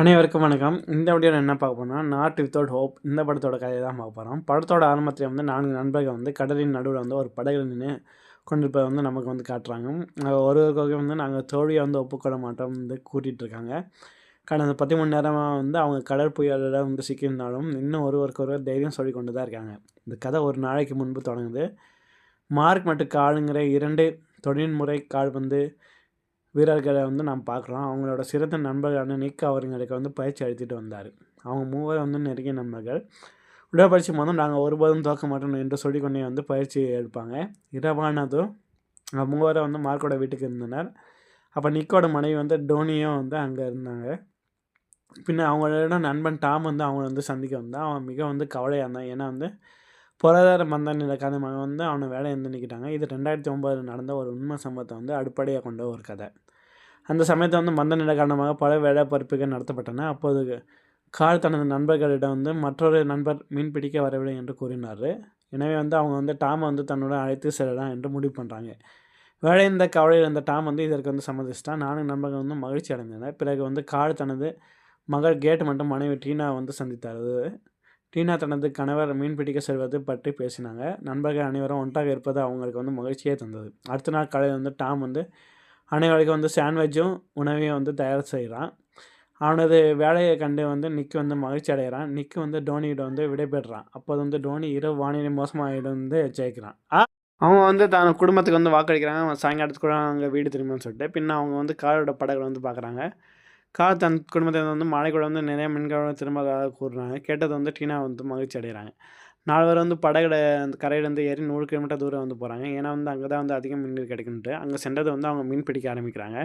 அனைவருக்கும் வணக்கம். இந்த வீடியோவில் என்ன பார்க்க போனால் நாட் வித்தவுட் ஹோப் இந்த படத்தோட கதையை தான் பார்க்க போகிறோம் படத்தோட ஆரம்பத்தில் வந்து நான்கு நண்பர்கள் வந்து கடலின் நடுவில் வந்து ஒரு படகுல நின்று கொண்டிருப்பதை வந்து நமக்கு வந்து காட்டுறாங்க. ஒருவருக்காக வந்து நாங்கள் தோழியை வந்து ஒப்புக்கொள்ள மாட்டோம் வந்து கூட்டிகிட்டு இருக்காங்க கடந்த பத்து மணி நேரமாக வந்து அவங்க கடல் புயலில் வந்து சிக்கியிருந்தாலும் இன்னும் ஒருவருக்கு ஒருவர் தைரியம் சொல்லி கொண்டு தான் இருக்காங்க. இந்த கதை ஒரு நாளைக்கு முன்பு தொடங்குது. மார்க் மற்றும் காலுங்கிற இரண்டு தொழில்முறை கால் வந்து வீரர்களை வந்து நாம் பார்க்குறோம் அவங்களோட சிறந்த நண்பர்களான நிக் அவர்களுக்கு வந்து பயிற்சி அளித்துட்டு வந்தார். அவங்க மூவர் வந்து நெருங்கிய நண்பர்கள். உடற்பயிற்சி மூலம் நாங்கள் ஒருபோதும் தோக்க மாட்டோம் என்று சொல்லிக்கொண்டே வந்து பயிற்சி எடுப்பாங்க. இரவானதும் மூவரை வந்து மார்க்கோட வீட்டுக்கு இருந்தனர். அப்போ நிக்கோட மனைவி வந்து டோனியும் வந்து அங்கே இருந்தாங்க. பின்ன அவங்களோட நண்பன் டாம் வந்து அவங்கள வந்து சந்திக்க வந்தான் அவன் மிக வந்து கவலையாக இருந்தான். ஏன்னா வந்து பொருளாதார மந்தநிலை காரணமாக வந்து அவனை வேலையை இருந்து நிற்கிட்டாங்க இது ரெண்டாயிரத்தி ஒம்பதில் நடந்த ஒரு உண்மை சம்பவத்தை வந்து அடிப்படையாக கொண்ட ஒரு கதை. அந்த சமயத்தை வந்து மந்த நிலை காரணமாக பல வேலை பருப்புகள் நடத்தப்பட்டன. அப்போது கார் தனது நண்பர்களிடம் வந்து மற்றொரு நண்பர் மீன் பிடிக்க வரவில்லை என்று கூறினார். எனவே வந்து அவங்க வந்து டாமை வந்து தன்னுடன் அழைத்து செல்லலாம் என்று முடிவு பண்ணுறாங்க வேலை இந்த கவலையில் இருந்த டாம் வந்து இதற்கு வந்து சம்மதிச்சிட்டான். நானும் நண்பர்கள் வந்து மகிழ்ச்சி அடைந்தனர். பிறகு வந்து கார் தனது மகள் கேட் மட்டும் மனைவி டீனா வந்து சந்தித்தார் டீனா தனது கணவர் மீன் பிடிக்க செல்வது பற்றி பேசினாங்க. நண்பர்கள் அனைவரும் ஒன்றாக இருப்பது அவங்களுக்கு வந்து மகிழ்ச்சியே தந்தது. அடுத்த நாள் காலையில் வந்து டாம் வந்து அனைவருக்கும் வந்து சாண்ட்விட்சும் உணவையும் வந்து தயார் செய்கிறான் அவனது வேலையை கண்டு வந்து நிக்கு வந்து மகிழ்ச்சி அடைகிறான். நிக்கு வந்து டோனியிட வந்து விடைபெறான் அப்போது வந்து டோனி இரவு வானிலை மோசமாக வந்து எச்சரிக்கிறான் அவங்க வந்து தன் குடும்பத்துக்கு வந்து வாக்களிக்கிறாங்க அவன் சாயங்காலத்துக்கு கூட அங்கே வீடு திரும்பணும்னு சொல்லிட்டு பின்ன அவங்க வந்து காரோட படகுல வந்து பார்க்குறாங்க கார் தன் குடும்பத்தை வந்து மழை கூட வந்து நிறைய மின்கலம் திரும்ப கூறுறாங்க. கேட்டது வந்து டீனா வந்து மகிழ்ச்சி அடைகிறாங்க. நால்வர் வந்து படகுல அந்த கரையிலேருந்து ஏறி நூறு கிலோமீட்டர் தூரம் வந்து போகிறாங்க ஏன்னா வந்து அங்கே தான் வந்து அதிகம் மின்னீர் கிடைக்குன்ட்டு. அங்கே சென்றது வந்து அவங்க மீன் பிடிக்க ஆரம்பிக்கிறாங்க.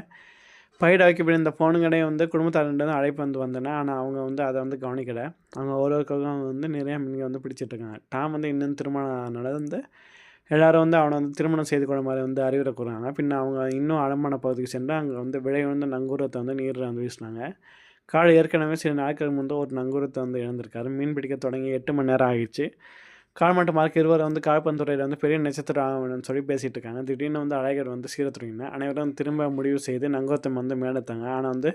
பயிர் வைக்கப்பட்ட இந்த ஃபோனுங்கடையே வந்து குடும்பத்தாரிடம் அழைப்பு வந்து வந்தன. ஆனால் அவங்க வந்து அதை வந்து கவனிக்கலை. அவங்க ஒருவருக்கும் வந்து நிறையா மீன்கள் வந்து பிடிச்சிட்ருக்காங்க டாம் வந்து இன்னும் திருமணம் நடந்து எல்லோரும் வந்து அவனை வந்து திருமணம் செய்து கொள்ள மாதிரி வந்து அறிவுரை கூறாங்க பின்ன அவங்க இன்னும் அலமான பகுதிக்கு சென்று அங்கே வந்து விலை வந்து நங்கூரத்தை வந்து நீரில் வந்து வீசினாங்க. காடு ஏற்கனவே சில நாட்கள் முன்பு ஒரு நங்கூரத்தை வந்து இழந்திருக்காரு. மீன் பிடிக்க தொடங்கி எட்டு மணி நேரம் ஆகிடுச்சு. கால்மட்ட மார்க் இருவர் வந்து கால்பந்துறையில் வந்து பெரிய நட்சத்திரம் ஆகணும்னு சொல்லி பேசிகிட்டு இருக்காங்க. திடீர்னு வந்து அழகர் வந்து சீர தொடங்கினேன் அனைவரும் திரும்ப முடிவு செய்து நங்கூரத்தை வந்து மேலத்தாங்க. ஆனால் வந்து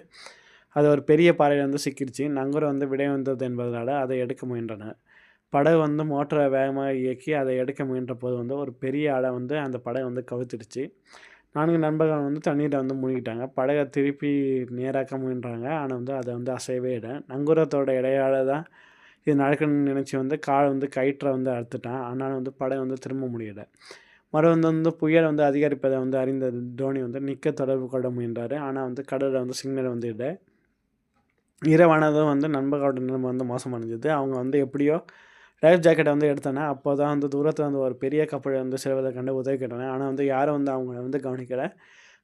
அது ஒரு பெரிய பாறையில் வந்து சிக்கிடுச்சு. நங்கூரம் வந்து விடை வந்தது என்பதனால் அதை எடுக்க முயன்றனர். படகு வந்து மோட்டரை வேகமாக இயக்கி அதை எடுக்க முயன்ற போது வந்து ஒரு பெரிய அலை வந்து அந்த படகு வந்து கவுத்துடுச்சு. நான்கு நண்பர்கள் வந்து தண்ணீரை வந்து மூழ்கிட்டாங்க. படகை திருப்பி நேராக்க முயன்றாங்க. ஆனால் வந்து அதை வந்து அசையவே இல்லை. நங்கூரத்தோட இடையால் தான் இது நடக்கணும்னு நினச்சி வந்து கால் வந்து கயிற்றை வந்து அறுத்துட்டான். ஆனாலும் வந்து படகு வந்து திரும்ப முடியலை. மறு வந்து வந்து புயல் வந்து அதிகரிப்பதை வந்து அறிந்த தோனி வந்து நிற்க தொடர்பு கொள்ள முயன்றார். ஆனால் வந்து கடலில் வந்து சிக்னல் வந்து இல்லை. இரவானதும் வந்து நண்பர்களோட நிலைமை வந்து மோசமடைஞ்சது. அவங்க வந்து எப்படியோ லைஃப் ஜாக்கெட்டை வந்து எடுத்தேனே அப்போ தான் வந்து தூரத்தில் வந்து ஒரு பெரிய கப்பலை வந்து சிறுவதை கண்டு உதவி கேட்டேன். ஆனால் வந்து யாரும் வந்து அவங்கள வந்து கவனிக்கலை.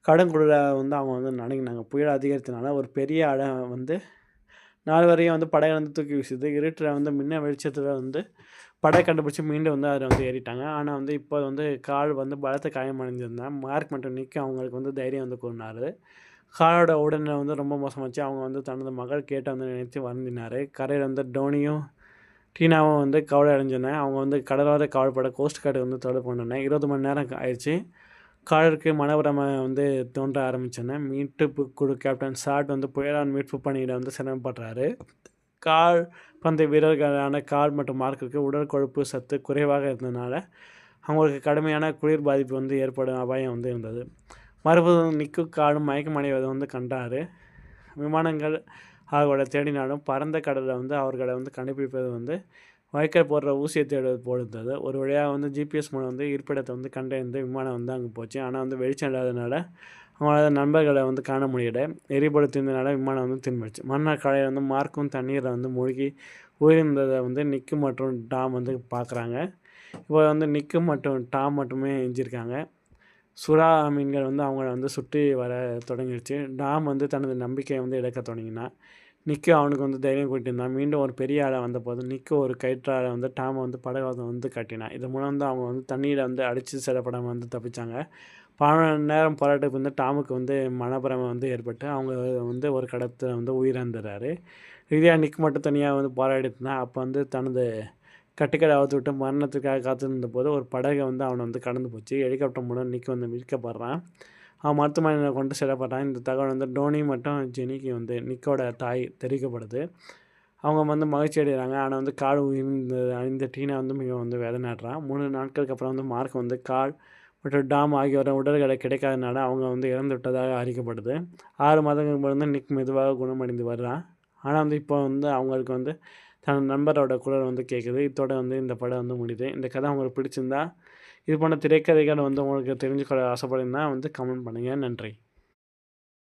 கடன் கொடுற வந்து அவங்க வந்து நினைக்கினாங்க புயல் அதிகரித்தனால ஒரு பெரிய அடை வந்து நாலு வரையும் வந்து படையை வந்து தூக்கி வீசுது இருட்டில் வந்து முன்ன வெளிச்சத்தில் வந்து படை கண்டுபிடிச்சி மீண்டும் வந்து அதில் வந்து ஏறிட்டாங்க. ஆனால் வந்து இப்போ வந்து கால் வந்து பலத்த காயமடைஞ்சிருந்தேன் மார்க் மட்டும் நிற்க அவங்களுக்கு வந்து தைரியம் வந்து கூறினார். காலோட உடனே வந்து ரொம்ப மோசமாச்சு. அவங்க வந்து தனது மகள் கேட்டு வந்து நினைத்து வருந்தினார். கரையில் வந்து டோனியும் டீனாவும் வந்து கவலை அடைஞ்சோன்னே அவங்க வந்து கடலோர காவல்பட கோஸ்ட் கார்டு வந்து தொடர்பு கொண்டிருந்தேன் இருபது மணி நேரம் ஆயிடுச்சு. காலருக்கு மனவரமாக வந்து தோன்ற ஆரம்பித்தோன்னே மீட்பு குழு கேப்டன் சாட் வந்து புயலான் மீட்பு பணியில் வந்து சிரமப்படுறாரு கால் பந்தய வீரர்களான கால் மற்றும் மார்க்குக்கு உடல் கொழுப்பு சத்து குறைவாக இருந்ததுனால அவங்களுக்கு கடுமையான குளிர் பாதிப்பு வந்து ஏற்படும் அபாயம் வந்து இருந்தது. மறுபடியும் நிக்கு காலும் மயக்கம் அடைவதை வந்து கண்டார். விமானங்கள் அவர்களை தேடினாலும் பரந்த கடலில் வந்து அவர்களை வந்து கண்டுபிடிப்பது வந்து வைக்கல் போடுற ஊசியை தேடுவது போடுறது ஒரு வழியாக வந்து ஜிபிஎஸ் மூலம் வந்து இருப்பிடத்தை வந்து கண்டறிந்து விமானம் வந்து அங்கே போச்சு. ஆனால் வந்து வெளிச்சம் இல்லாதனால அவங்களோட நண்பர்களை வந்து காண முடியல. எரிபடுத்திருந்தனால விமானம் வந்து திரும்பிடுச்சு மன்னர் காலையில் வந்து மார்க்கும் தண்ணீரை வந்து மூழ்கி உயிர்ந்ததை வந்து நிக்கு மற்றும் டாம் வந்து பார்க்குறாங்க இப்போ வந்து நிக்கு மற்றும் டாம் மட்டுமே எஞ்சிருக்காங்க. சுறா மீன்கள் வந்து அவங்கள வந்து சுற்றி வர தொடங்கிடுச்சு. டாம் வந்து தனது நம்பிக்கையை வந்து இழக்க தொடங்கினான். நிக்கு அவனுக்கு வந்து தைரியம் கூட்டியிருந்தான். மீண்டும் ஒரு பெரிய ஆளை வந்தபோது நிக்கு ஒரு கயிற்றால் வந்து டாமை வந்து படகை வந்து கட்டினான். இது மூலம் வந்து அவங்க வந்து தண்ணியில் வந்து அடித்து செல்லப்படாமல் வந்து தப்பிச்சாங்க. பல நேரம் போராட்டத்துக்கு வந்து டாமுக்கு வந்து மனப்பிரமை வந்து ஏற்பட்டு அவங்க வந்து ஒரு கடத்தில் வந்து உயிரிழந்துறாரு இறுதியாக நிக் மட்டும் தனியாக வந்து போராடிட்டு அப்போ வந்து தனது கட்டுக்கடை அவுத்து விட்டு மரணத்துக்காக காத்திருந்த போது ஒரு படகை வந்து அவனை வந்து கடந்து போச்சு. ஹெலிகாப்டர் மூலம் நிற்க வந்து மீட்கப்படுறான். மருத்துவமனையில் கொண்டு செல்லப்பட்டான். இந்த தகவல் வந்து டோனி மற்றும் ஜெனிக்கு வந்து நிக்கோட தாய் தெரிவிக்கப்படுது. அவங்க வந்து மகிழ்ச்சி அடைகிறாங்க. ஆனால் வந்து கால் இந்த அணிந்த டீனை வந்து மிக வந்து வேதனாடுறான் மூணு நாட்களுக்கு அப்புறம் வந்து மார்க் வந்து கால் மற்றும் டாம் ஆகியோர உடல்களை கிடைக்காதனால அவங்க வந்து இறந்து விட்டதாக அறிக்கப்படுது ஆறு மாதங்களுக்கு வந்து நிக் மெதுவாக குணமடைந்து வர்றான். ஆனால் வந்து இப்போ வந்து அவங்களுக்கு வந்து தன் நண்பரோட குரல் வந்து கேட்குது இதோட வந்து இந்த படம் வந்து முடியுது. இந்த கதை அவங்களுக்கு பிடிச்சிருந்தா இது போன்ற திரைக்கதைகள் வந்து உங்களுக்கு தெரிஞ்சுக்கொள்ள ஆசைப்படுறீங்கன்னா வந்து கமெண்ட் பண்ணுங்கள் நன்றி.